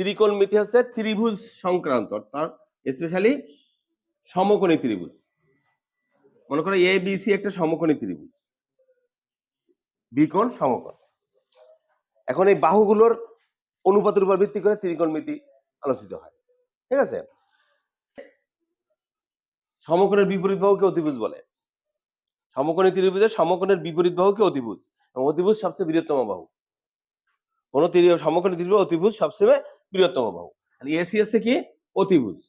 ত্রিকোণমিতি হচ্ছে ত্রিভুজ সংক্রান্ত, অর্থাৎ স্পেশালি সমকোণী ত্রিভুজ। মনে করো এ বি সি একটা সমকোণী ত্রিভুজ। বিকোণ সমকোণ। এখন এই বাহুগুলোর অনুপাতের উপর ভিত্তি করে ত্রিকোণমিতি আলোচিত হয়। ঠিক আছে? সমকোণের বিপরীত বাহুকে অতিভুজ বলে। সমকোণী ত্রিভুজের সমকোণের বিপরীত বাহুকে অতিভুজ। এবং অতিভুজ সবচেয়ে বৃহত্তম বাহু। কোন সমকোণী ত্রিভুজ অতিভুজ সবচেয়ে বৃহত্তম বাহু। এসি হচ্ছে কি? অতিভুজ।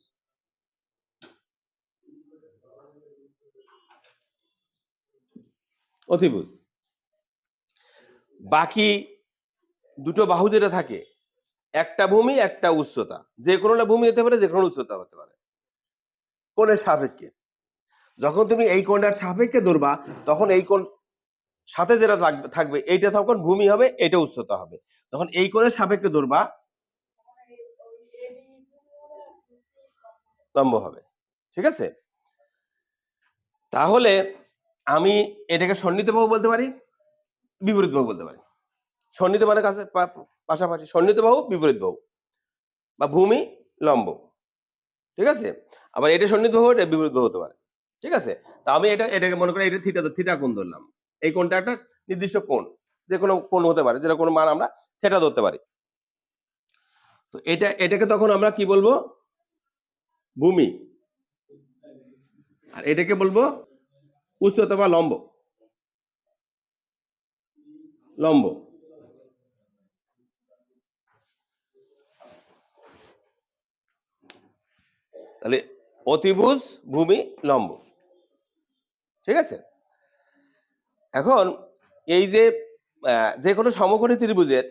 অতিভুজ। বাকি দুটো বাহু যেটা থাকে, একটা ভূমি, একটা উচ্চতা। যে কোনো ভূমি হতে পারে, যে কোনো উচ্চতা হতে পারে। কোণের সাপেক্ষে। যখন তুমি এই কোণটার সাপেক্ষে ধরবা তখন এই কোণ সাথে যেটা থাকবে- থাকবে, এইটা তখন ভূমি হবে এটা উচ্চতা হবে। তখন এই কোণের সাপেক্ষে ধরবা লম্ব হবে, ঠিক আছে? তাহলে আমি এটাকে সন্নিহিত বাহু বলতে পারি, বিপরীত বাহু বলতে পারি। সন্নিহিত মানে কাছে পাশাপাশি সন্নিহিত বাহু, বিপরীত বাহু, বা ভূমি, লম্ব, ঠিক আছে? আবার এটা সন্নিহিত বাহু, এটা বিপরীত বাহু হতে পারে, ঠিক আছে? তা আমি এটা, এটাকে মনে করি এটা থিটা থিটা কোণ ধরলাম। এই কোণটা একটা নির্দিষ্ট কোণ, যে কোনো কোণ হতে পারে যেটা কোনো মান আমরা থিটা ধরতে পারি। তো এটা, এটাকে তখন আমরা কি বলব? ভূমি। আর এটাকে বলব উচ্চতা বা লম্ব। লম্ব। তাহলে অতিভুজ, ভূমি, লম্ব। ঠিক আছে? এখন এই যে যে কোনো সমকোণী ত্রিভুজের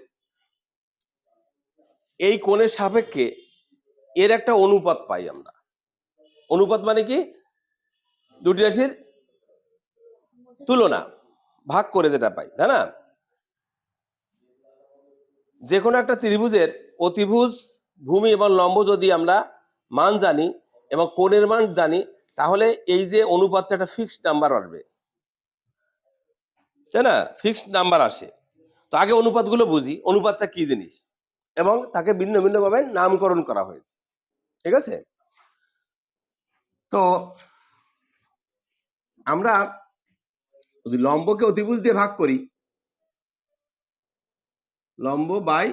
এই কোণের সাপেক্ষে এর একটা অনুপাত পাই আমরা। অনুপাত মানে কি? দুটি রাশির তুলনা, ভাগ করে যেটা পাই, তাই না? যে কোনো একটা ত্রিভুজের অতিভুজ, ভূমি এবং লম্ব যদি আমরা মান জানি এবং কোণের মান জানি, তাহলে এই যে অনুপাতটা একটা ফিক্সড নাম্বার আসবে। তাই না? ফিক্সড নাম্বার আসে। তো আগে অনুপাতগুলো বুঝি। অনুপাতটা কি জিনিস? এবং তাকে ভিন্ন ভিন্ন ভাবে নামকরণ করা হয়েছে। ঠিক আছে? তো আমরা যদি লম্বকে অতিভুজ দিয়ে ভাগ করি, লম্ব বাই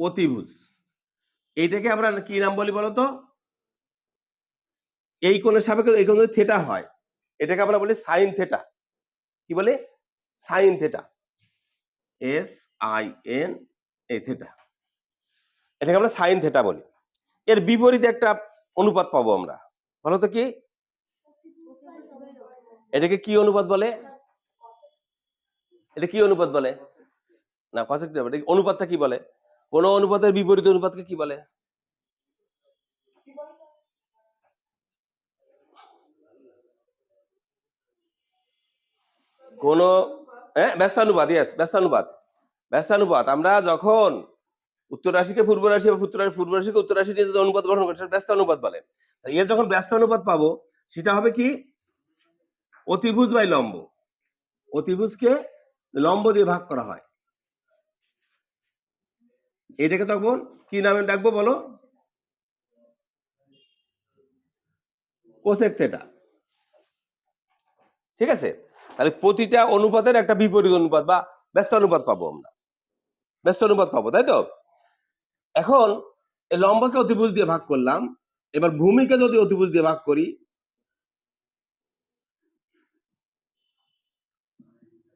অতিভুজ। এইটাকে আমরা কি নাম বলি বলতো? এই কোণের সাপেক্ষে, এই কোণ থেটা হয়। এটাকে আমরা বলি সাইন থেটা কি বলে? Sine theta S I N A theta এটাকে আমরা সাইন থেটা বলি। এর বিপরীতে একটা অনুপাত পাবো আমরা। বলো তো কি? এটাকে কি অনুপাত বলে? এটা কি অনুপাত বলে? না কসেক অনুপাতটা কি বলে? কোন অনুপাতের বিপরীত অনুপাতকে কি বলে? কোন হ্যাঁ ব্যস্তানুপাত ইয়েস ব্যস্তানুপাত। ব্যস্তানুপাত। আমরা যখন উত্তর রাশিকে পূর্ব রাশি বা উত্তর পূর্ব রাশিকে উত্তর রাশি নিয়ে অনুপাত গঠন করে, সেটা ব্যস্তানুপাত বলে। এর যখন ব্যস্তানুপাত পাবো, সেটা হবে কি? অতিভুজ বাই লম্ব। অতিভুজকে লম্ব দিয়ে ভাগ করা হয়। এটাকে তখন কি নামে ডাকবো বলো? Cosec theta. ঠিক আছে? তাহলে প্রতিটা অনুপাতের একটা বিপরীত অনুপাত বা ব্যস্ত অনুপাত পাবো আমরা। ব্যস্ত অনুপাত পাবো, তাই তো? এখন এই লম্বকে অতিভুজ দিয়ে ভাগ করলাম, এবার ভূমিকে যদি অতিভুজ দিয়ে ভাগ করি,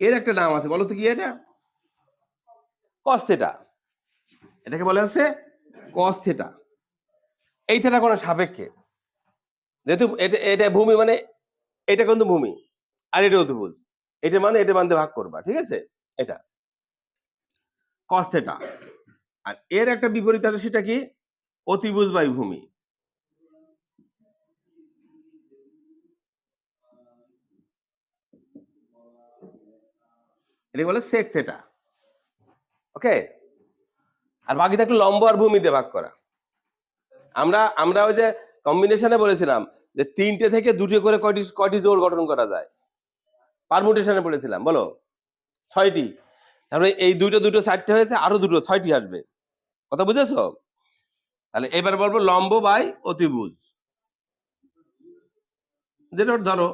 এর একটা নাম আছে, বলো তো কি এটা? কস থেটা এটাকে বলা হচ্ছে কস থেটা এই থেটা কোনো সাপেক্ষে? যেহেতু এটা এটা ভূমি মানে এটা কিন্তু ভূমি, আর এটা অতিভুজ। এটা মানে এটা মানতে ভাগ করবা, ঠিক আছে? এটা। কস থেটা আর এর একটা বিপরীত আছে সেটা কি? অতিভুজ বাই ভূমি। বলে সেক থেটা ওকে আর বাকি থাকলে লম্ব আর ভূমি দিয়ে ভাগ করা। আমরা আমরা ওই যে কম্বিনেশনে বলেছিলাম যে তিনটে থেকে দুটো করে কয়টি কয়টি জোড় গঠন করা যায়? পারমুটেশনে বলেছিলাম, বলো? ছয়টি। তারপরে এই দুটো দুটো চারটে হয়েছে, আরও দুটো, ছয়টি আসবে। কথা বুঝেছ? তাহলে এবার বলব লম্ব বাই অতিভুজ। যেটা ধরো,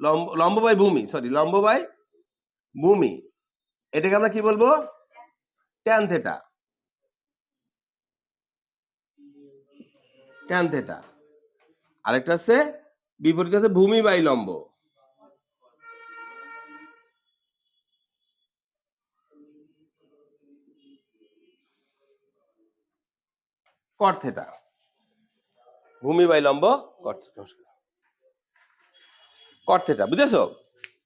লম্ব লম্ব বাই ভূমি সরি লম্ব বাই ভূমি। এটাকে আমরা কি বলব? ট্যান থেটা ট্যান থেটা আরেকটা হচ্ছে বিপরীত আছে ভূমি বাই লম্ব। কট থেটা ভূমি বাই লম্ব কট থেটা নমস্কার। বুঝেছ?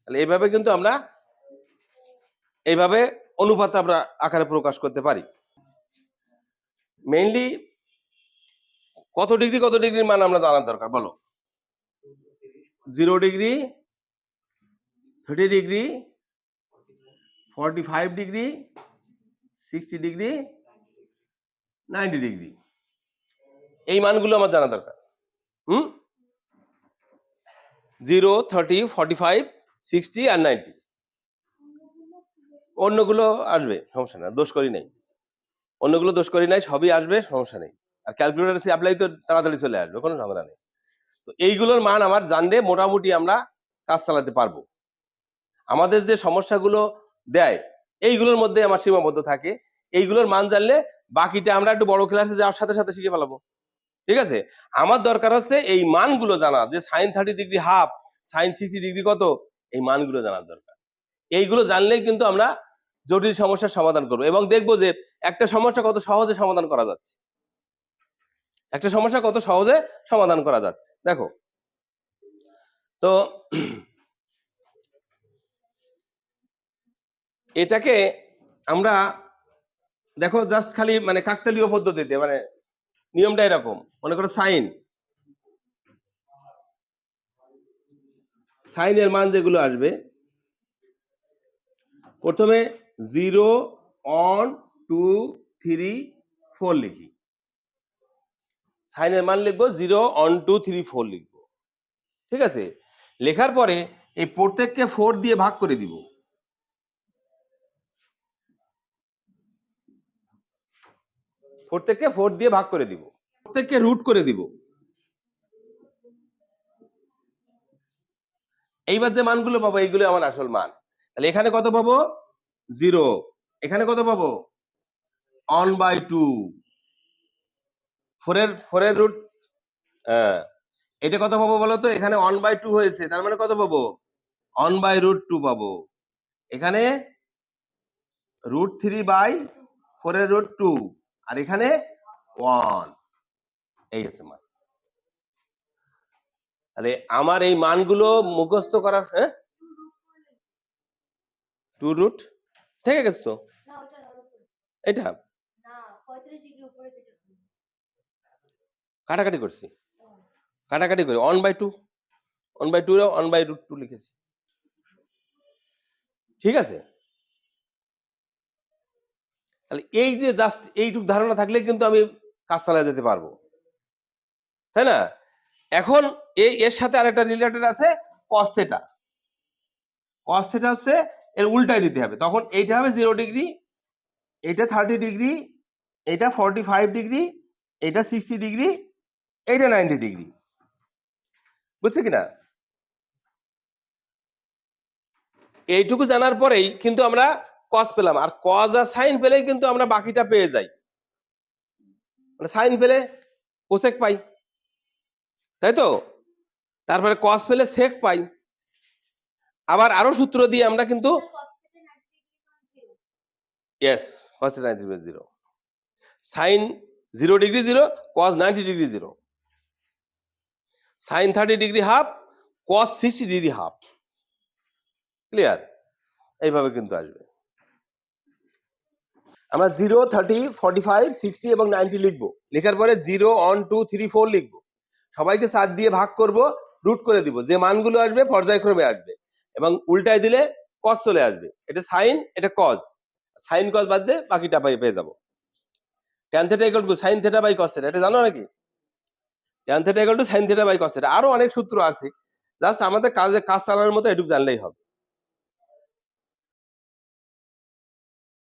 তাহলে এইভাবে কিন্তু আমরা, এইভাবে অনুপাত আমরা আকারে প্রকাশ করতে পারি। মেইনলি কত ডিগ্রি, কত ডিগ্রির মান আমরা জানার দরকার, বলো? Zero degree thirty degree forty five degree sixty degree ninety degree. এই মানগুলো আমার জানা দরকার। হুম? Zero, thirty forty five sixty আর নাইনটি। অন্যগুলো আসবে, সমস্যা না দোষ করি নাই। অন্যগুলো দোষ করি নাই, সবই আসবে, সমস্যা নেই। আর ক্যালকুলেটার অ্যাপ্লাই তো তাড়াতাড়ি চলে আসবে, কোনো ঝামেলা নেই। তো এইগুলোর মান আমার জানলে মোটামুটি আমরা কাজ চালাতে পারব। আমাদের যে সমস্যাগুলো দেয়, এইগুলোর মধ্যে আমার সীমাবদ্ধ থাকে। এইগুলোর মান জানলে বাকিটা আমরা একটু বড় ক্লাসে যাওয়ার সাথে সাথে শিখে ফেলাবো। ঠিক আছে? আমার দরকার হচ্ছে এই মানগুলো জানা, যে sine thirty degree half sine sixty degree কত? এই মানগুলো জানার দরকার। এইগুলো জানলেই কিন্তু আমরা জটিল সমস্যার সমাধান করব এবং দেখব যে একটা সমস্যা কত সহজে সমাধান করা যাচ্ছে। একটা সমস্যা কত সহজে সমাধান করা যাচ্ছে। দেখো, তো এটাকে আমরা, দেখো জাস্ট খালি মানে কাকতালীয় পদ্ধতিতে মানে নিয়মটা এরকম। মনে করো সাইন। সাইনের মান যেগুলো আসবে, প্রথমে zero, one, two, three, four লিখি। সাইনের মান লিখব zero, one, two, three, four লিখব। ঠিক আছে? লেখার পরে এই প্রত্যেককে ফোর দিয়ে ভাগ করে দিব। প্রত্যেককে ফোর দিয়ে ভাগ করে দিব। প্রত্যেককে রুট করে দিব। এইবার যে মানগুলো পাবো, এইগুলো আমার আসল মান। তাহলে এখানে কত পাবো? জিরো এখানে কত পাবো? অন বাই টু ফোরের ফোরের রুট এটা কত পাবো বলো তো? এখানে অন বাই টু হয়েছে। তার মানে কত পাবো? অন বাই রুট টু পাবো। এখানে রুট থ্রি বাই ফোরের রুট টু আর এখানে ওয়ান এই আছে মান। তাহলে আমার এই মানগুলো মুখস্থ করার হ্যাঁ? টু রুট ঠিক গেছে তো। এটা কাটাকাটি করছি। কাটাকাটি করে one by two one by two one by root two লিখেছি। ঠিক আছে? তাহলে এই যে জাস্ট এইটুক ধারণা থাকলে কিন্তু আমি কাজ চালায় যেতে পারব। তাই না? এখন এই এর সাথে আরেকটা রিলেটেড আছে কস থেটা কস হচ্ছে এর উল্টাই দিতে হবে। তখন এইটা হবে জিরো ডিগ্রি এটা থার্টি ডিগ্রি এটা ফর্টি ফাইভ ডিগ্রি এটা সিক্সটি ডিগ্রি এইটা নাইনটি ডিগ্রি বুঝছে কিনা এইটুকু জানার পরেই কিন্তু আমরা কস পেলাম। আর কজ আর সাইন পেলেই কিন্তু আমরা বাকিটা পেয়ে যাই। মানে সাইন পেলে কোসেক পাই। তাই তো? তারপরে কস পেলে সেক পাই। আবার আরও সূত্র দিয়ে আমরা কিন্তু এটা cos theta 90 degree zero। Yes cos ninety degree zero sine zero degree zero cos ninety degree zero sine thirty degree half cos sixty degree half clear এইভাবে কিন্তু আসবে। আমরা zero thirty forty five sixty এবং ninety লিখব। লেখার পরে zero one two three four লিখব। সবাইকে সাত দিয়ে ভাগ করব রুট করে দিব। যে মানগুলো আসবে, পর্যায়ক্রমে আসবে। এবং উল্টায় দিলে কস চলে আসবে। এটা সাইন এটা কজ সাইন কজ বাদ দিয়ে বাকিটা পাই পেয়ে যাব। Tan theta sine theta by theta এটা জানো নাকি? Tan theta to sine theta by theta আরও অনেক সূত্র আছে। জাস্ট আমাদের কাজে কাজ চালানোর মতো এটুকু জানলেই হবে।